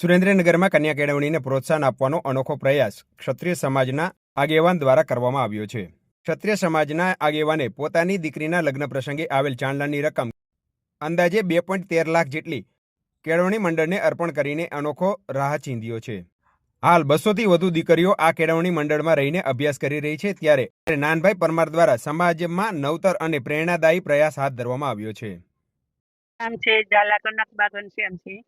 સુરેન્દ્રનગરમાં કન્યા કેળવણીને પ્રોત્સાહન આપવાનો અનોખો પ્રયાસ ક્ષત્રિય સમાજના આગેવાન દ્વારા કરવામાં આવ્યો છે. ક્ષત્રિય સમાજના આગેવાને પોતાની દીકરીના લગ્ન પ્રસંગે આવેલ ચાંદલાની રકમ અંદાજે બે પોઈન્ટ તેર લાખ જેટલી કેળવણી મંડળને અર્પણ કરીને અનોખો રાહ ચીંધ્યો છે. હાલ બસોથી વધુ દીકરીઓ આ કેળવણી મંડળમાં રહીને અભ્યાસ કરી રહી છે ત્યારે નાનભાઈ પરમાર દ્વારા સમાજમાં નવતર અને પ્રેરણાદાયી પ્રયાસ હાથ ધરવામાં આવ્યો છે. નામ છે, ઝાલા કનકબા ઘનશ્યામસિંહ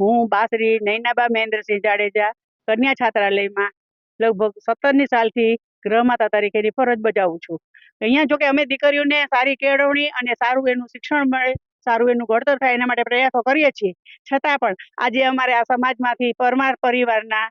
હું, બાસરી, નૈનાબા, મહેન્દ્રસિંહ જાડેજા, કન્યા છાત્રાલયમાં લગભગ સત્તરની સાલથી ગૃહમાતા તરીકેની ફરજ બજાવું છું. અહીંયા જો કે અમે દીકરીઓને સારી કેળવણી અને સારું એનું શિક્ષણ મળે, સારું એનું ઘડતર થાય એના માટે પ્રયાસો કરીએ છીએ. છતાં પણ આજે અમારે આ સમાજમાંથી પરમાર પરિવારના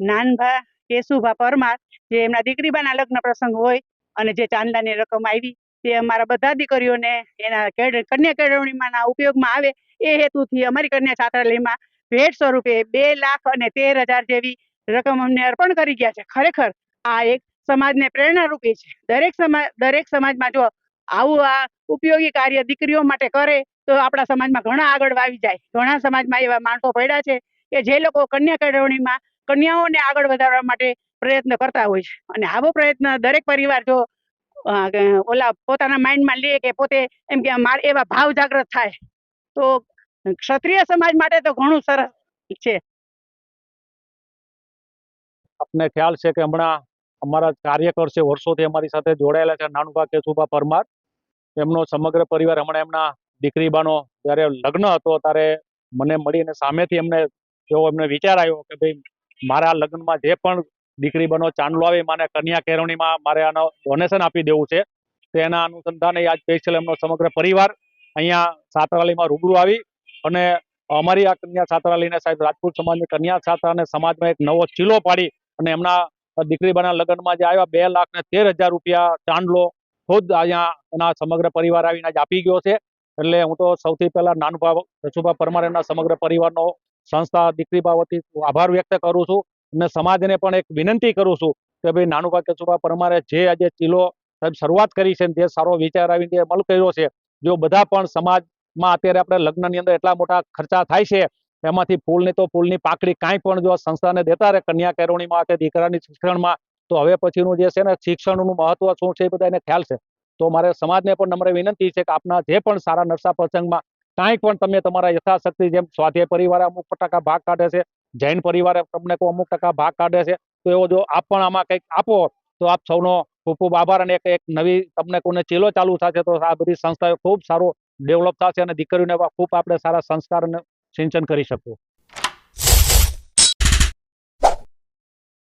નાનભા કેશુભા પરમાર, જે એમના દીકરીબાના લગ્ન પ્રસંગ હોય અને જે ચાંદાની રકમ આવી તે અમારા બધા દીકરીઓને એના કન્યા કેળવણીમાંના ઉપયોગમાં આવે, એ હેતુથી અમારી કન્યા છાત્રાલયમાં ભેટ સ્વરૂપે બે લાખ અને તેર હજાર જેવી રકમ અમને અર્પણ કરી ગયા છે. ખરેખર આ એક સમાજને પ્રેરણારૂપી છે. દરેક સમાજ દરેક સમાજમાં જો આવું આ ઉપયોગી કાર્ય દીકરીઓ માટે કરે, તો આપણા સમાજમાં ઘણા આગળ વાવી જાય. ઘણા સમાજમાં એવા માણસો પડ્યા છે કે જે લોકો કન્યા કેળવણીમાં કન્યાઓને આગળ વધારવા માટે પ્રયત્ન કરતા હોય છે. અને આવો પ્રયત્ન દરેક પરિવાર જો ઓલા પોતાના માઇન્ડમાં લે કે પોતે એમ કે મારે એવા ભાવ જાગૃત થાય. તો ક્ષત્રિય સમાજ માટે તો ઘણું સરસ છે. આપને ખ્યાલ છે કે હમણાં અમારા કાર્યકર છે વર્ષોથી અમારી સાથે જોડાયેલા છે, નાનુભા કેશુભા પરમાર. એમનો સમગ્ર પરિવાર હમણાં એમના દીકરી બાનો જ્યારે લગ્ન હતો ત્યારે મને મળીને સામેથી એમને એવો એમને વિચાર આવ્યો કે ભાઈ મારા લગ્નમાં જે પણ દીકરીબાનો ચાંદલો આવે, માને કન્યા કેળવણીમાં મારે આનો ડોનેશન આપી દેવું છે. તો એના અનુસંધાને આજ સ્પેશિયલ એમનો સમગ્ર પરિવાર અહીંયા સાતરાલીમાં રૂબરૂ આવી અને અમારી આ કન્યા સાતરાલીને સાહેબ રાજપૂત સમાજની કન્યા સાતરાને સમાજમાં એક નવો ચીલો પાડી અને એમના દીકરીબાના લગ્નમાં જે આવ્યા બે લાખ ને તેર હજાર રૂપિયા ચાંદલો ખુદ અહીંયા એના સમગ્ર પરિવાર આવીને આજ આપી ગયો છે. એટલે હું તો સૌથી પહેલા નાનુભા રસુભા પરમાર એમના સમગ્ર પરિવારનો સંસ્થા દીકરી વતી આભાર વ્યક્ત કરું છું. અને સમાજને પણ એક વિનંતી કરું છું કે ભાઈ નાનુભા કેશુભા પરમારે જે આજે ચીલો સાહેબ શરૂઆત કરી છે જે સારો વિચાર આવીને અમલ કર્યો છે. જો બધા પણ સમાજમાં અત્યારે આપણે લગ્નની અંદર એટલા મોટા ખર્ચા થાય છે, એમાંથી ફૂલની તો ફૂલની પાકડી કાંઈ પણ જો સંસ્થાને દેતા રહે, કન્યા કેળવણીમાં કે દીકરાની શિક્ષણમાં, તો હવે પછીનું જે છે ને શિક્ષણનું મહત્વ શું છે એ બધા એને ખ્યાલ છે. તો મારે સમાજને પણ નમ્ર વિનંતી છે કે આપના જે પણ સારા નરસા પ્રસંગમાં કાંઈ પણ તમે તમારા યથાશક્તિ જેમ સ્વાધ્યાય પરિવાર અમુક ટકા ભાગ કાઢે છે જૈન પરિવારે તમને કોઈ અમુક ટકા ભાગ કાઢે છે, તો એવો જો આપ પણ આમાં કંઈક આપો, તો આપ સૌનો ખૂબ ખૂબ આભાર અને એક નવી તમને કોઈને ચીલો ચાલુ થશે, તો આ બધી સંસ્થાઓ ખૂબ સારું ડેવલપ થશે અને દીકરીઓને ખૂબ આપણે સારા સંસ્કાર અને સિંચન કરી શકું